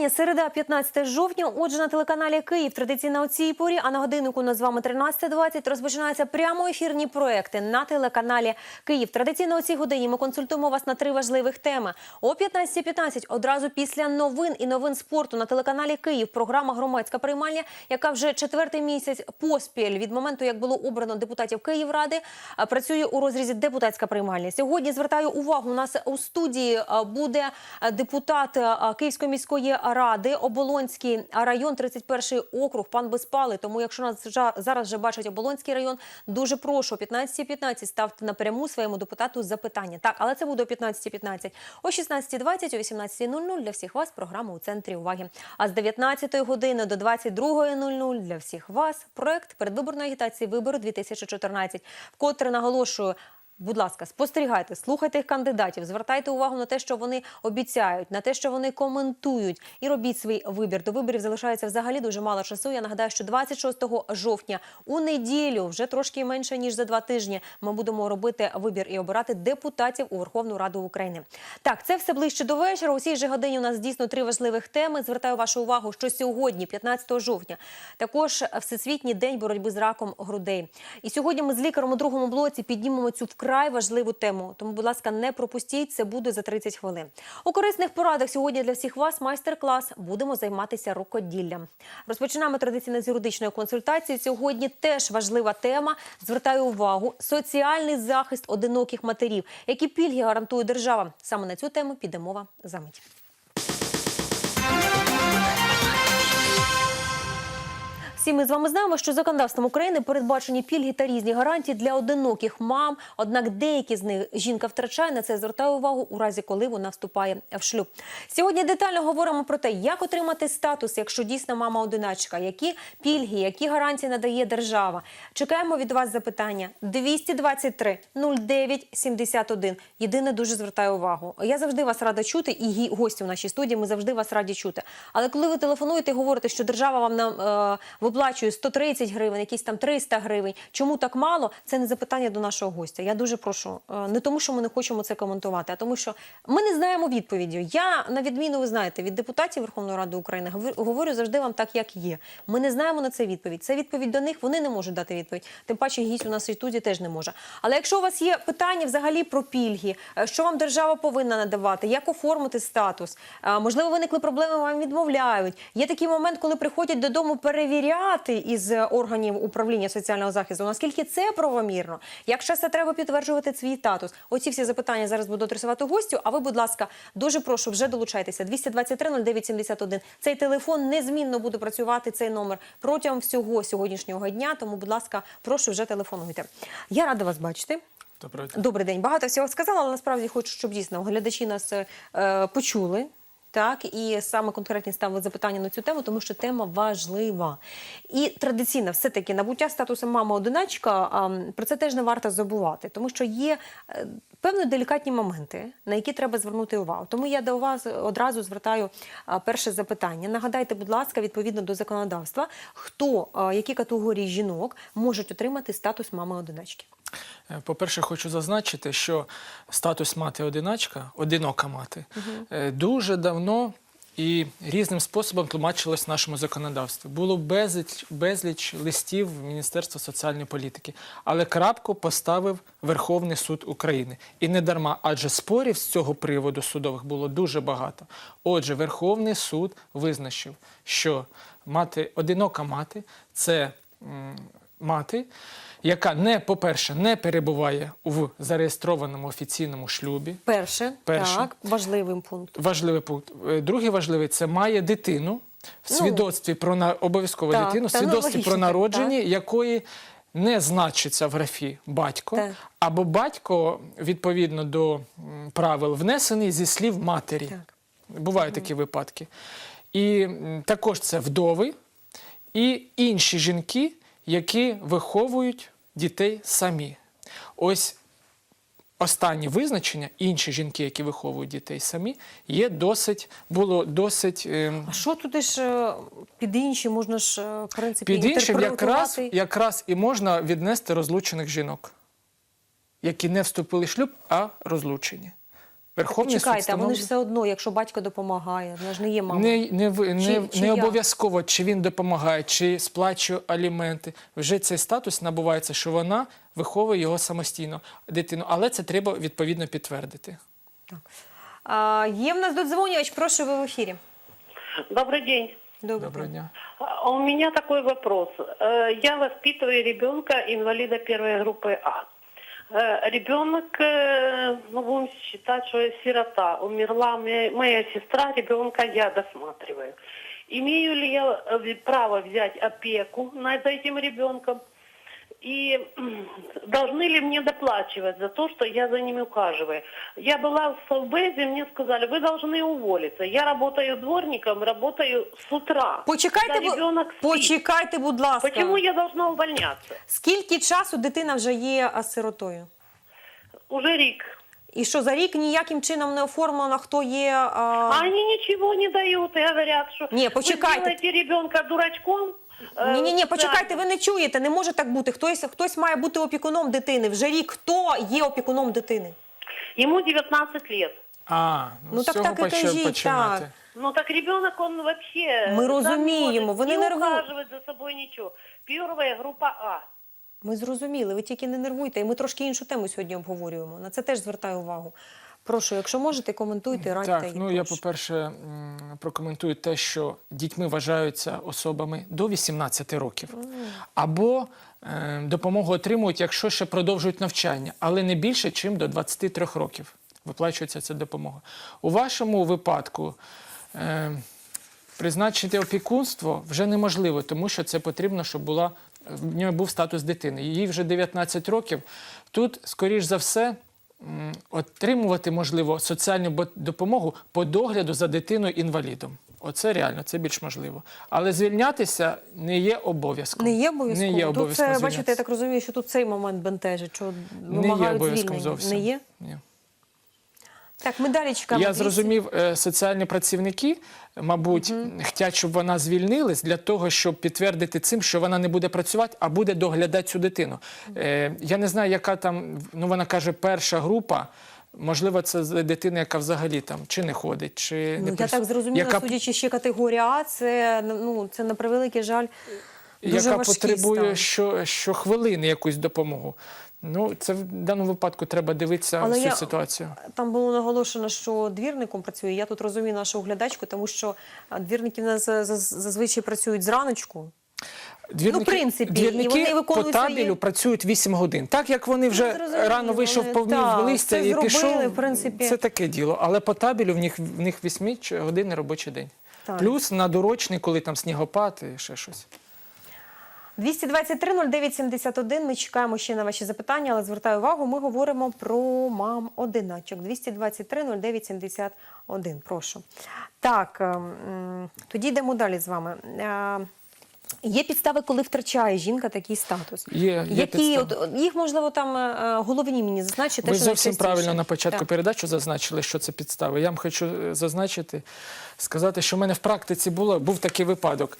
Вітання. Середа, 15 жовтня. Отже, на телеканалі Київ традиційно о цій порі, а на годиннику на з вами 13.20 розпочинаються прямо ефірні проекти на телеканалі Київ. Традиційно о цій годині ми консультуємо вас на три важливих теми. О 15.15 одразу після новин і новин спорту на телеканалі Київ програма Громадська приймальня, яка вже четвертий місяць поспіль від моменту, як було обрано депутатів Київради, працює у розрізі депутатська приймальня. Сьогодні звертаю увагу. У нас у студії буде депутат Київської міської Оболонський район, 31 округ, пан Безпалий. Тому, якщо нас зараз вже бачить Оболонський район, дуже прошу о 15.15 ставте напряму своєму депутату запитання. Так, але це буде о 15.15. О 16.20, о 18.00 для всіх вас програма у центрі уваги. А з 19 години до 22.00 для всіх вас проект передвиборної агітації вибору 2014. Вкотре наголошую. Будь ласка, спостерігайте, слухайте їх кандидатів, звертайте увагу на те, що вони обіцяють, на те, що вони коментують, і робіть свій вибір. До виборів залишається взагалі дуже мало часу. Я нагадаю, що 26 жовтня у неділю, вже трошки менше ніж за два тижні, ми будемо робити вибір і обирати депутатів у Верховну Раду України. Так, це все ближче до вечора. У же годині у нас дійсно три важливих теми. Звертаю вашу увагу, що сьогодні, 15 жовтня, також Всесвітній день боротьби з раком грудей. І сьогодні ми з лікарем у другому блоці піднімемо цю вкрай важливу тему. Тому, будь ласка, не пропустіть. Це буде за 30 хвилин. У корисних порадах сьогодні для всіх вас майстер-клас. Будемо займатися рукоділлям. Розпочинаємо традиційно з юридичної консультації. Сьогодні теж важлива тема. Звертаю увагу: соціальний захист одиноких матерів. Які пільги гарантує держава? Саме на цю тему піде мова за мить. Всі ми з вами знаємо, що законодавством України передбачені пільги та різні гарантії для одиноких мам. Однак деякі з них жінка втрачає на це звертає увагу у разі, коли вона вступає в шлюб. Сьогодні детально говоримо про те, як отримати статус, якщо дійсно мама одиначка, які пільги, які гарантії надає держава. Чекаємо від вас запитання 223 09 71. Єдине дуже звертаю увагу. Я завжди вас рада чути, і гості в нашій студії. Ми завжди вас раді чути. Але коли ви телефонуєте і говорите, що держава вам нам е, виплачує 130 гривень, якісь там 300 гривень, чому так мало? Це не запитання до нашого гостя. Я дуже прошу. Е, не тому, що ми не хочемо це коментувати, а тому, що ми не знаємо відповіді. Я на відміну, ви знаєте, від депутатів Верховної Ради України говорю- завжди вам так, як є. Ми не знаємо на це відповідь. Це відповідь до них. Вони не можуть дати відповідь. Тим паче гість у нас і студії теж не може. Але якщо у вас є питання взагалі про пільги, е, що вам держава повинна надавати, як оформити статус, е, можливо, виникли проблеми, вам відмовляють. Є такий момент, коли приходять додому перевіряти із е, органів управління соціального захисту, наскільки це правомірно, як часто треба підтверджувати свій статус. Оці всі запитання зараз буду адресувати гостю. А ви, будь ласка, дуже прошу, вже долучайтеся. 223 09 71. Цей телефон незмінно буде працювати цей номер протягом всього сьогоднішнього дня. Тому, будь ласка, прошу вже телефонуйте. Я рада вас бачити. Доброго дня. Добрий день. Багато всього сказала, але насправді хочу, щоб дійсно глядачі нас е, почули. Так, і саме конкретні ставили запитання на цю тему, тому що тема важлива. І традиційно, все-таки набуття статусу мама-одиначка, про це теж не варто забувати, тому що є е, певні делікатні моменти, на які треба звернути увагу. Тому я до вас одразу звертаю перше запитання. Нагадайте, будь ласка, відповідно до законодавства, хто, які категорії жінок можуть отримати статус мами-одиначки? Е, По-перше, хочу зазначити, що статус мати-одиначка, одинока мати, е, дуже давно і різним способом тлумачилось в нашому законодавстві. Було безліч, безліч листів Міністерства соціальної політики, але крапку поставив Верховний суд України. І не дарма, адже спорів з цього приводу судових було дуже багато. Отже, Верховний суд визначив, що мати, одинока мати це м, мати, яка не, по-перше, не перебуває в зареєстрованому офіційному шлюбі. Перше, Перше. так, важливий пункт. Важливий пункт. Е, Другий важливий це має дитину в Ну, свідоцтві про на обов'язково так, дитину, в ну, свідоцтві логічно про так, народження, якої не значиться в графі батько, Так. або батько відповідно до правил внесений зі слів матері. Так. Бувають такі випадки. І також це вдови і інші жінки, які виховують дітей самі. Ось останнє визначення, інші жінки, які виховують дітей самі, є досить, було досить. ем, А що туди ж е, під інші можна ж е, в принципі Під іншим якраз, якраз і можна віднести розлучених жінок, які не вступили в шлюб, а розлучені. Верховний суд Чекайте, а вони ж встановлює. все одно, якщо батько допомагає, вона ж не є мама. Не, не, в- не, Чи- чи не як? обов'язково, чи він допомагає, чи сплачує аліменти. Вже цей статус набувається, що вона виховує його самостійно дитину, але це треба відповідно підтвердити. А, є в нас додзвонювач, прошу ви в ефірі. Добрый день. Доброго. Доброго дня. А У меня такой вопрос. Э, Я воспитываю ребенка инвалида первой группы А. Э, Ребенок, э, ну, будем считать, что сирота. Умерла моя, моя сестра, ребенка я досматриваю. Имею ли я э, право взять опеку над этим ребенком? И м, должны ли мне доплачивать за то, что я за ними ухаживаю? Я была в Совбезе, мне сказали, вы должны уволиться. Я работаю дворником, работаю с утра. Почекайте, когда бу- ребенок спит. почекайте, будь ласка. Почему я должна увольняться? Скільки часу дитина вже є а, сиротою? Уже рик. І що за рік ніяким чином не оформлено, хто є. А А... они ничего не дают и говорят, что Не, вы почекайте. сделаете ребенка дурачком. э, Ні, ні, ні, да. почекайте, ви не чуєте, не може так бути. Хтось, хтось має бути опікуном дитини. Вже рік хто є опікуном дитини? Ему 19 лет. А, ну, Ну, з так цього так і поч- кажіть, починати. так. Ну так ребенок, он вообще... Мы сам не разумеем, может вы не не нерву- ухаживать за собой ничего. Первая группа А. Ми зрозуміли, ви тільки не нервуйте. І ми трошки іншу тему сьогодні обговорюємо. На це теж звертаю увагу. Прошу, якщо можете, коментуйте, радьте. Так, ну я, по-перше, прокоментую те, що дітьми вважаються особами до 18 років. Або е, допомогу отримують, якщо ще продовжують навчання, але не більше, ніж до 23 років. Виплачується ця допомога. У вашому випадку е, призначити опікунство вже неможливо, тому що це потрібно, щоб була в нього був статус дитини. Їй вже 19 років. Тут, скоріш за все, отримувати можливо соціальну допомогу по догляду за дитиною інвалідом. Оце реально, це більш можливо. Але звільнятися не є обов'язком. Не є обов'язково. Не є Тут це, бачите, я так розумію, що тут цей момент бентежить, що не є обов'язком звільнення. зовсім. Не є? Ні. Так, ми далі чекаємо. Я зрозумів, е, соціальні працівники, мабуть, хочуть, щоб вона звільнилась для того, щоб підтвердити цим, що вона не буде працювати, а буде доглядати цю дитину. Е, Я не знаю, яка там, ну вона каже, перша група. Можливо, це дитина, яка взагалі там чи не ходить, чи Ну, не я прис- так зрозуміла, яка, судячи ще категорія А, це, ну, це на превеликий жаль. Дуже яка потребує стан. що, щохвилини якусь допомогу. Ну, це в даному випадку треба дивитися Але всю я- ситуацію. Там було наголошено, що двірником працює. Я тут розумію нашу оглядачку, тому що двірники в нас за- за- зазвичай працюють зраночку. Двірники, Ну, в принципі, і вони виконують по табелю свої- працюють 8 годин. Так як вони вже Ну, рано вийшов, вони- повмів листя і зробили, пішов, в принципі. це таке діло. Але по табелю в них, в них 8 годин робочий день. Так. Плюс на дорочний, коли там снігопад і ще щось. 223 09 71. Ми чекаємо ще на ваші запитання, але звертаю увагу, ми говоримо про мам одиначок. 223 09 71. Прошу. Так, ем, тоді йдемо далі з вами. Е, Є підстави, коли втрачає жінка такий статус. Є- є Які от, їх можливо там е, головні мені зазначити. Ви що зовсім правильно на початку Так. передачі зазначили, що це підстави. Я вам хочу е, зазначити, сказати, що в мене в практиці було, був такий випадок.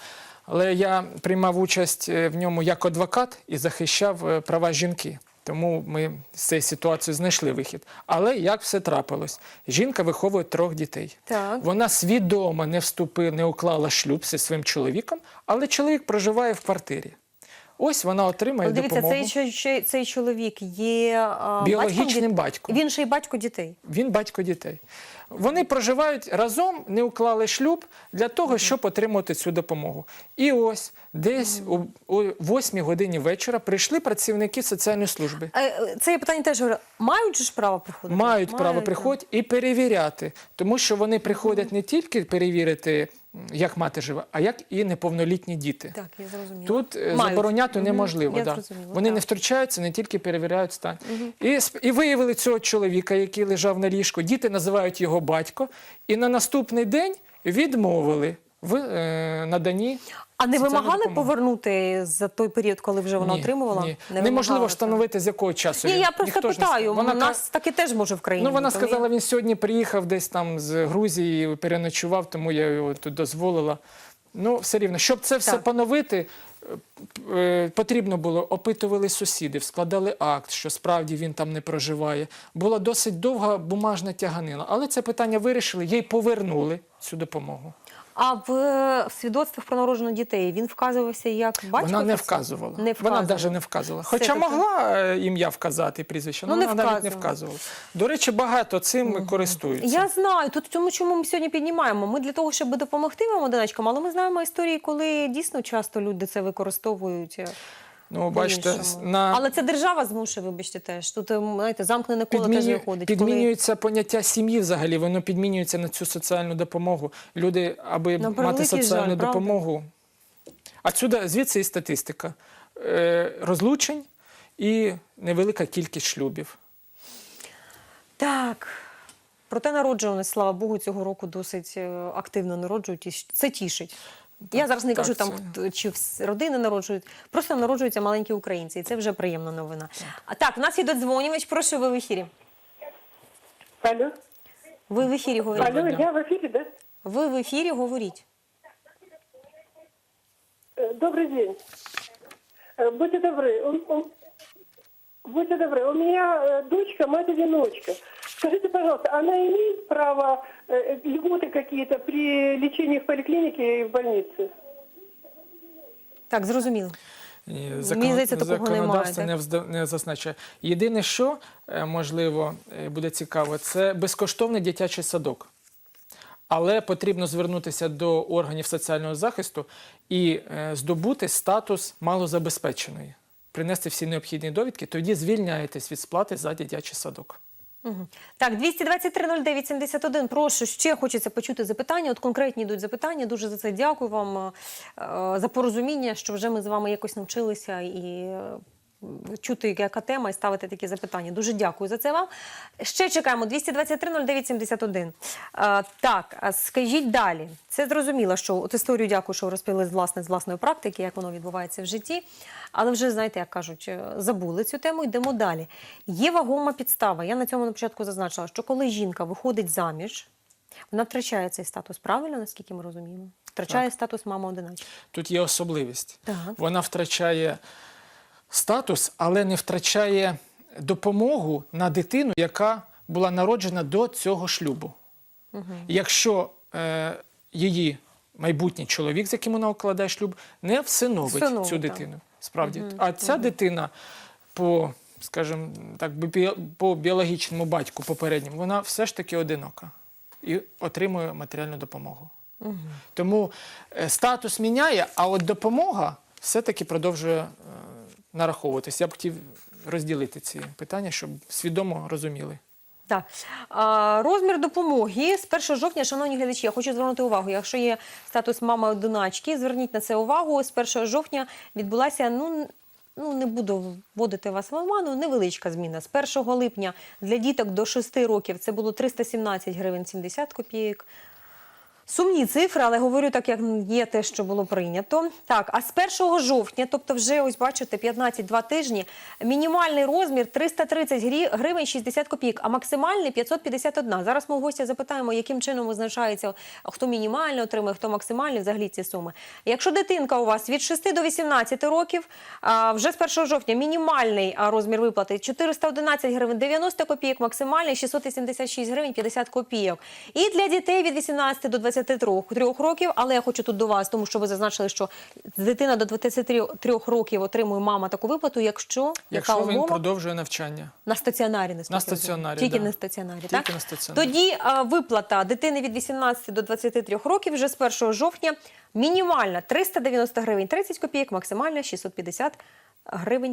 Але я приймав участь е, в ньому як адвокат і захищав е, права жінки. Тому ми з цієї ситуації знайшли вихід. Але як все трапилось? Жінка виховує трьох дітей. Так. Вона свідомо не вступила, не уклала шлюб зі своїм чоловіком, але чоловік проживає в квартирі. Ось вона отримає дивіться, допомогу. цей, чо- цей чоловік є а, Біологічним батьком. Він ще й батько дітей. Він батько дітей. Вони проживають разом, не уклали шлюб для того, щоб отримати цю допомогу. І ось десь у, у 8 годині вечора прийшли працівники соціальної служби. Е, е, Це я питання теж говорю. Мають же ж право приходити? Мають право приходити і перевіряти, тому що вони приходять не тільки перевірити, як мати живе, а як і неповнолітні діти. Так, я зрозуміла. Тут е, Мають. забороняти неможливо. я да. Вони так. не втручаються, не тільки перевіряють стан. І, сп- і виявили цього чоловіка, який лежав на ліжку. Діти називають його батько, і на наступний день відмовили в е, наданні. А не вимагали допомоги. повернути за той період, коли вже вона Ні, отримувала? Ні. Не Неможливо встановити, з якого часу. Ні, я просто Ніхто питаю. Вона У нас таке теж може в країні. Ну, вона тому сказала, він сьогодні приїхав десь там з Грузії, переночував, тому я його тут дозволила. Ну, все рівно, щоб це все Так. поновити, е, потрібно було, опитували сусідів, складали акт, що справді він там не проживає. Була досить довга бумажна тяганина, але це питання вирішили, їй повернули цю допомогу. А в е, свідоцтвах про народження дітей він вказувався як батько? вона не вказувала. Не вказувала. Вона навіть не вказувала. Хоча Все могла е, ім'я вказати, прізвище, Ну, але не вона навіть не вказувала. вказувала. До речі, багато цим користуються. Я знаю, тут тому, чому ми сьогодні піднімаємо. Ми для того, щоб допомогти вам одиначкам, але ми знаємо історії, коли дійсно часто люди це використовують. Ну, бачите, по-іншому. на Але це держава змушує, вибачте, теж. Тут, е, знаєте, замкнене коло теж Підмінює- виходить. Підмінюється поняття сім'ї взагалі, воно підмінюється на цю соціальну допомогу. Люди, аби На мати превеликий соціальну жаль, правда? допомогу. Отсюда, звідси і статистика. Е, розлучень і невелика кількість шлюбів. Так. Проте народжуваність, слава Богу, цього року досить е, активно народжують. і Це тішить. Я зараз не так, кажу, там, це- хто- чи вс- родини народжують, просто народжуються маленькі українці, і це вже приємна новина. А так, у нас є додзвонювач, прошу, ви в ефірі. Алло, Ви в ефірі говоріть. алло, дня. я в эфире, да? Ви в ефірі говоріть. Э, Добрый день. Э, Будьте добры, у- у- будьте добры, у меня э, дочка, мать-одиночка. Скажите, пожалуйста, она имеет право э, льготы какие-то при лечении в поликлинике и в больнице? Так, зрозуміло. І Мені здається, такого законодавство немає, не, взда- не зазначає. Єдине, що е, можливо е, буде цікаво, це безкоштовний дитячий садок. Але потрібно звернутися до органів соціального захисту і е, здобути статус малозабезпеченої, принести всі необхідні довідки, тоді звільняєтесь від сплати за дитячий садок. Мгм. Так, 223-09-71. Прошу, ще хочеться почути запитання. От конкретні йдуть запитання. Дуже за це дякую вам е, е, за порозуміння, що вже ми з вами якось навчилися і е, чути, яка тема, і ставити такі запитання. Дуже дякую за це вам. Ще чекаємо 223-09-71. Е, Так, скажіть далі. Це зрозуміло, що от історію дякую, що розповіли з власне з власної практики, як воно відбувається в житті. Але вже знаєте, як кажуть, е, забули цю тему. Йдемо далі. Є вагома підстава. Я на цьому на початку зазначила, що коли жінка виходить заміж, вона втрачає цей статус. Правильно, наскільки ми розуміємо? Втрачає статус мама одиначка. Тут є особливість. Так. Вона втрачає статус, але не втрачає допомогу на дитину, яка була народжена до цього шлюбу. Якщо е, її майбутній чоловік, з яким вона укладає шлюб, не всиновить Всиновить, цю так. дитину. Справді. А ця дитина по, скажімо, так, по біологічному батьку попередньому, вона все ж таки одинока і отримує матеріальну допомогу. Тому е, статус міняє, а от допомога все-таки продовжує нараховуватися. Я б хотів розділити ці питання, щоб свідомо розуміли. Так. Розмір допомоги з 1 жовтня, шановні глядачі, я хочу звернути увагу. Якщо є статус мами одиначки, зверніть на це увагу. З 1 жовтня відбулася, ну, ну не буду вводити вас в оману, невеличка зміна. З 1 липня для діток до 6 років це було 317 гривень 70 копійок. Сумні цифри, але говорю так, як є те, що було прийнято. Так, а з 1 жовтня, тобто вже ось бачите, 15-2 тижні, мінімальний розмір 330 грі- гривень 60 копійок, а максимальний 551. Зараз ми у гостя запитаємо, яким чином визначається, хто мінімально отримує, хто максимальний, взагалі ці суми. Якщо дитинка у вас від 6 до 18 років, вже з 1 жовтня мінімальний розмір виплати 411 гривень 90 копійок, максимальний 686 гривень 50 копійок. І для дітей від 18 до 23 років, але я хочу тут до вас, тому що ви зазначили, що дитина до 23 років отримує мама таку виплату, якщо, Якщо яка він умова? продовжує навчання. На стаціонарі, наскільки На стаціонарі, Тільки да. на стаціонарі, Тільки так? на стаціонарі. Тоді а, виплата дитини від 18 до 23 років вже з 1 жовтня мінімальна 390 гривень 30 копійок, максимальна 650 гривень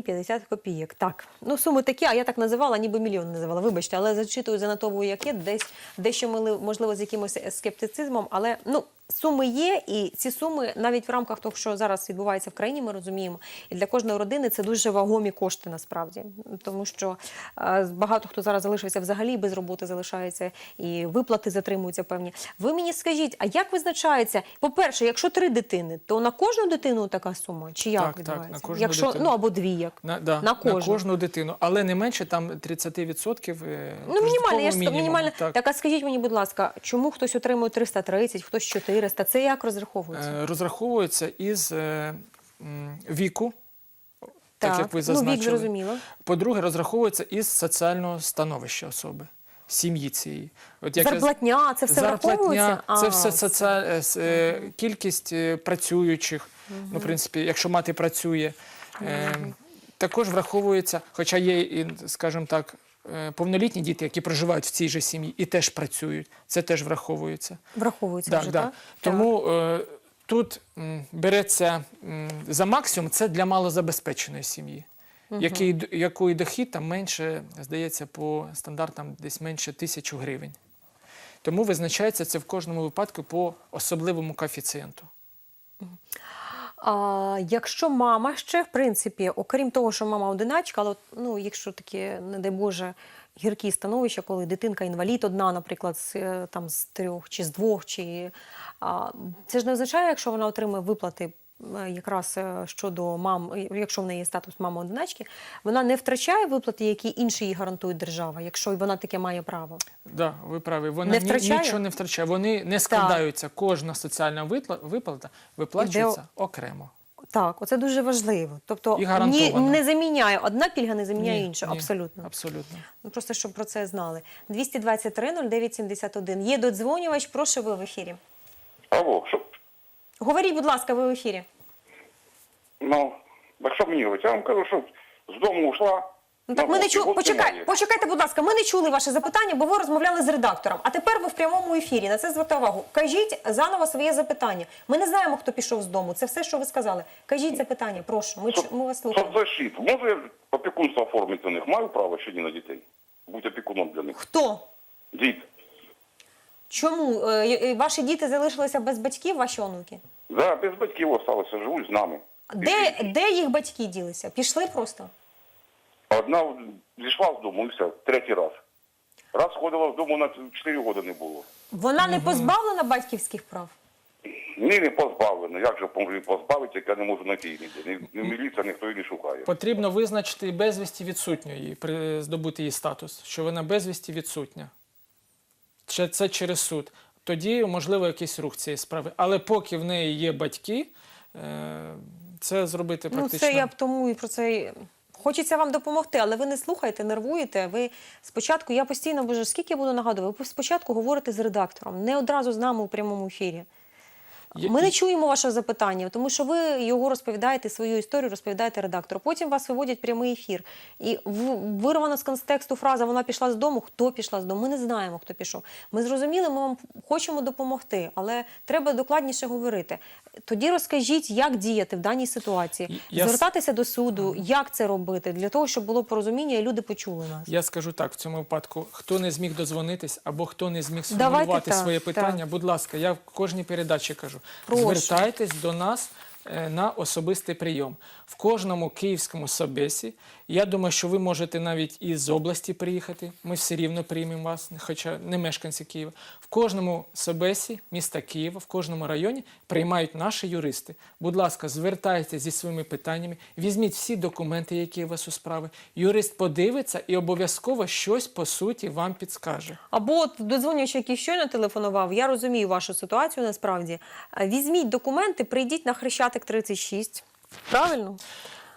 50 копійок. Так, ну суми такі, а я так називала, ніби мільйон називала. Вибачте, але зачитую, занотовую, як є, десь дещо можливо з якимось скептицизмом, але ну. Суми є, і ці суми навіть в рамках того, що зараз відбувається в країні, ми розуміємо. І для кожної родини це дуже вагомі кошти насправді, тому що е, багато хто зараз залишився взагалі без роботи, залишається і виплати затримуються певні. Ви мені скажіть, а як визначається? По-перше, якщо три дитини, то на кожну дитину така сума? Чи як Так, так, відбувається? на кожну якщо дитину. ну або дві, як На, да, на кожну. на кожну дитину, але не менше там 30% е, Ну, мінімально, я ж мінімально. Так. Так, а скажіть мені, будь ласка, чому хтось отримує 330, хтось 400? Це як розраховується? Е, розраховується із е, віку, так, як ви ну, зазначили. вік зрозуміло. По-друге, розраховується із соціального становища особи, сім'ї цієї. От як Зарплатня, це все враховується? Зарплатня, це А, все соціаль... е, с- е, кількість працюючих. Ну, в принципі, якщо мати працює, е, також враховується, хоча є, скажімо так, повнолітні діти, які проживають в цій же сім'ї і теж працюють, це теж враховується. Враховується Так, вже, да. так? Тому е, тут береться за максимум це для малозабезпеченої сім'ї. Який, якої дохід там менше, здається, по стандартам десь менше тисячу гривень. Тому визначається це в кожному випадку по особливому коефіцієнту. А якщо мама ще, в принципі, окрім того, що мама одиначка, але ну, якщо таке, не дай Боже, гіркі становища, коли дитинка інвалід одна, наприклад, з, е, там, з трьох чи з двох, чи, а, це ж не означає, якщо вона отримує виплати якраз е, щодо мам, е, якщо в неї є статус мами одиначки, вона не втрачає виплати, які інші їй гарантує держава, якщо вона таке має право. Да, ви праві. Вона Не втрачає? нічого не втрачає. Вони не складаються. Кожна соціальна виплата виплачується окремо. Так, оце дуже важливо. Тобто І ні, не заміняє одна пільга, не заміняє Ні, іншу. ні, Абсолютно. Абсолютно. Ну, Просто щоб про це знали. 223 09 71. Є додзвонювач, прошу ви в ефірі. Алло, що? Говоріть, будь ласка, ви в ефірі. Ну, так що мені говорить? Я вам кажу, що з дому ушла. Ну так ми не от Почекай, почекайте, будь ласка, ми не чули ваше запитання, бо ви розмовляли з редактором. А тепер ви в прямому ефірі. На це звертаю увагу. Кажіть заново своє запитання. Ми не знаємо, хто пішов з дому. Це все, що ви сказали. Кажіть запитання, прошу. Ми, ми вас слухаємо. Соцзащиту. Може опікунство оформити на них? Маю право чи ні на дітей? Бути опікуном для них. Хто? Діти. Чому Е, е, ваші діти залишилися без батьків, ваші онуки? Да, без батьків осталося, живуть з нами. Де, де їх батьки ділися? Пішли просто? Одна зійшла з дому і все, третій раз. Раз ходила з дому на 4 роки не було. Вона не позбавлена батьківських прав? Ні, не позбавлено. Як же можу позбавити, як я не можу знайти її ніде. Ні, ні міліція, ніхто її не шукає. Потрібно визначити безвісті відсутньої, при- здобути її статус, що вона безвісті відсутня. Чи це через суд. Тоді, можливо, якийсь рух цієї справи. Але поки в неї є батьки, е, це зробити Ну, практично. це я б тому і про це. Хочеться вам допомогти, але ви не слухаєте, нервуєте. Ви спочатку, я постійно, боже, скільки я буду нагадувати, ви спочатку говорите з редактором, не одразу з нами у прямому ефірі. Ми не чуємо вашого запитання, тому що ви його розповідаєте, свою історію розповідаєте редактору. Потім вас виводять прямий ефір. І вирвана з контексту фраза Вона пішла з дому. Хто пішла з дому? Ми не знаємо, хто пішов. Ми зрозуміли, ми вам хочемо допомогти, але треба докладніше говорити. Тоді розкажіть, як діяти в даній ситуації, Я звертатися до суду, як це робити, для того, щоб було порозуміння і люди почули нас. Я скажу так, в цьому випадку, хто не зміг дозвонитись або хто не зміг Давайте сформулювати так, своє так. питання, будь ласка, я в кожній передачі кажу, Прошу. звертайтесь до нас е, на особистий прийом. В кожному київському собесі, я думаю, що ви можете навіть із області приїхати, ми все рівно приймемо вас, хоча не мешканці Києва. В кожному собесі міста Києва, в кожному районі приймають наші юристи. Будь ласка, звертайтеся зі своїми питаннями, візьміть всі документи, які у вас у справи. Юрист подивиться і обов'язково щось по суті вам підскаже. Або от додзвонювач, який щойно телефонував, я розумію вашу ситуацію насправді. Е, Візьміть документи, прийдіть на Хрещатик 36. Правильно?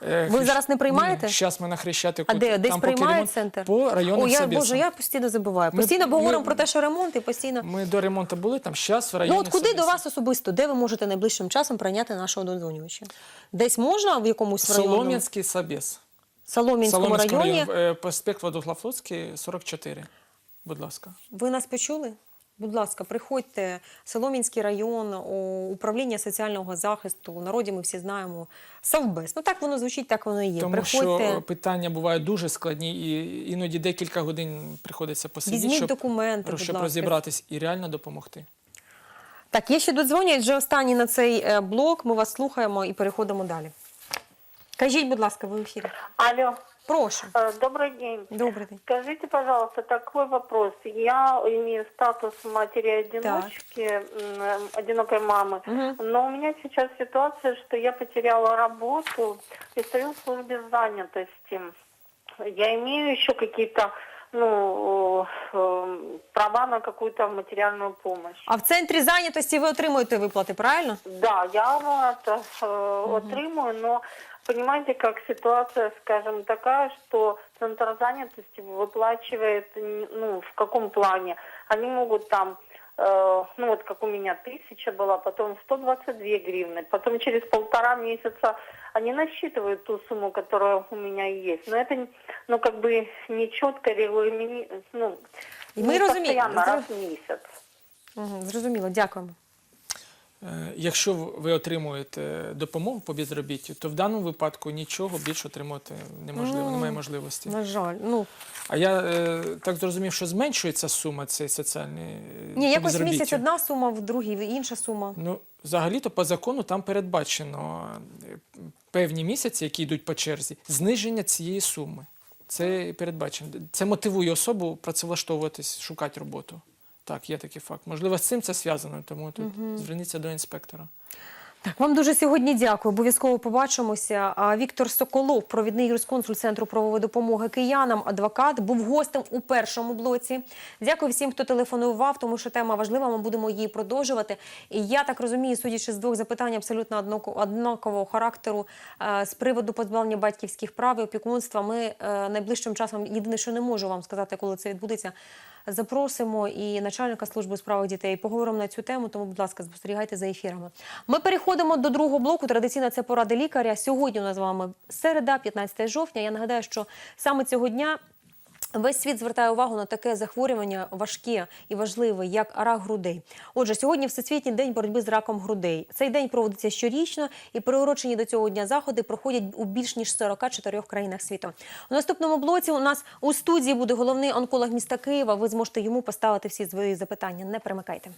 Ви зараз не приймаєте? Зараз ми на Хрещатику. А де? Десь там приймає ремонт. центр? По О, я, собесам. Боже, я постійно забуваю. Постійно ми- говоримо про те, що ремонт, і постійно. Ми до ремонту були там, зараз в районі. Ну от куди до вас особисто? Де ви можете найближчим часом прийняти нашого додзвонювача? Десь можна в якомусь районі? Солом'янський собес. Солом'янському Солом'янському районі? е, проспект Водоглавфлотський, 44. Будь ласка. Ви нас почули? Будь ласка, приходьте. Солом'янський район, управління соціального захисту. У народі ми всі знаємо. Совбез. Ну так воно звучить, так воно і є. Тому приходьте. що питання бувають дуже складні, і іноді декілька годин приходиться посидіти, Візьміть щоб, документи, щоб розібратись і реально допомогти. Так, є ще додзвонять вже останній на цей е, блок. Ми вас слухаємо і переходимо далі. Кажіть, будь ласка, ви в ефірі. Алло, Прошу. э, добрый день. Добрий день. Скажите, пожалуйста, такой вопрос. Я имею статус матери-одиночки, м, одинокой мамы, Мгм. но у меня сейчас ситуация, что я потеряла работу и стою в службе занятости. Я имею еще какие-то ну, имею э, права на какую-то материальную помощь. А в центрі зайнятості ви отримуєте виплати, правильно? Да, я это э, отримую, но понимаете, как ситуация, скажем, такая, что центр занятости выплачивает, н- ну, в каком плане? Они могут там, э, ну вот как у меня тысяча была, потом 122 гривны, потом через полтора месяца они насчитывают ту сумму, которая у меня есть. Но это, ну, как бы не четко регламени... ну, И мы не разумеем. постоянно, Это- раз в месяц. Угу, зрозуміло, дякуємо. Е, Якщо ви отримуєте допомогу по безробіттю, то в даному випадку нічого більше отримати неможливо, Ну, немає можливості. На жаль, ну А я е, так зрозумів, що зменшується сума цієї соціальної е, ні, якось в місяць одна сума, в другій інша сума. Ну, взагалі-то по закону там передбачено е, певні місяці, які йдуть по черзі, зниження цієї суми. Це передбачено. Це мотивує особу працевлаштовуватись, шукати роботу. Так, є такий факт. Можливо, з цим це зв'язано, тому тут зверніться до інспектора. Так, вам дуже сьогодні дякую. Обов'язково побачимося. Віктор Соколов, провідний юрисконсульт Центру правової допомоги киянам, адвокат, був гостем у першому блоці. Дякую всім, хто телефонував, тому що тема важлива. Ми будемо її продовжувати. І я так розумію, судячи з двох запитань абсолютно однакового характеру е, з приводу позбавлення батьківських прав і опікунства. Ми е, найближчим часом єдине, що не можу вам сказати, коли це відбудеться. Запросимо і начальника служби у справах дітей. Поговоримо на цю тему. Тому, будь ласка, спостерігайте за ефірами. Ми переходимо до другого блоку. Традиційно це поради лікаря. Сьогодні у нас з вами середа, 15 жовтня. Я нагадаю, що саме цього дня. Весь світ звертає увагу на таке захворювання важке і важливе, як рак грудей. Отже, сьогодні Всесвітній день боротьби з раком грудей. Цей день проводиться щорічно, і приурочені до цього дня заходи проходять у більш ніж 44 країнах світу. У наступному блоці у нас у студії буде головний онколог міста Києва. Ви зможете йому поставити всі свої запитання. Не перемикайте.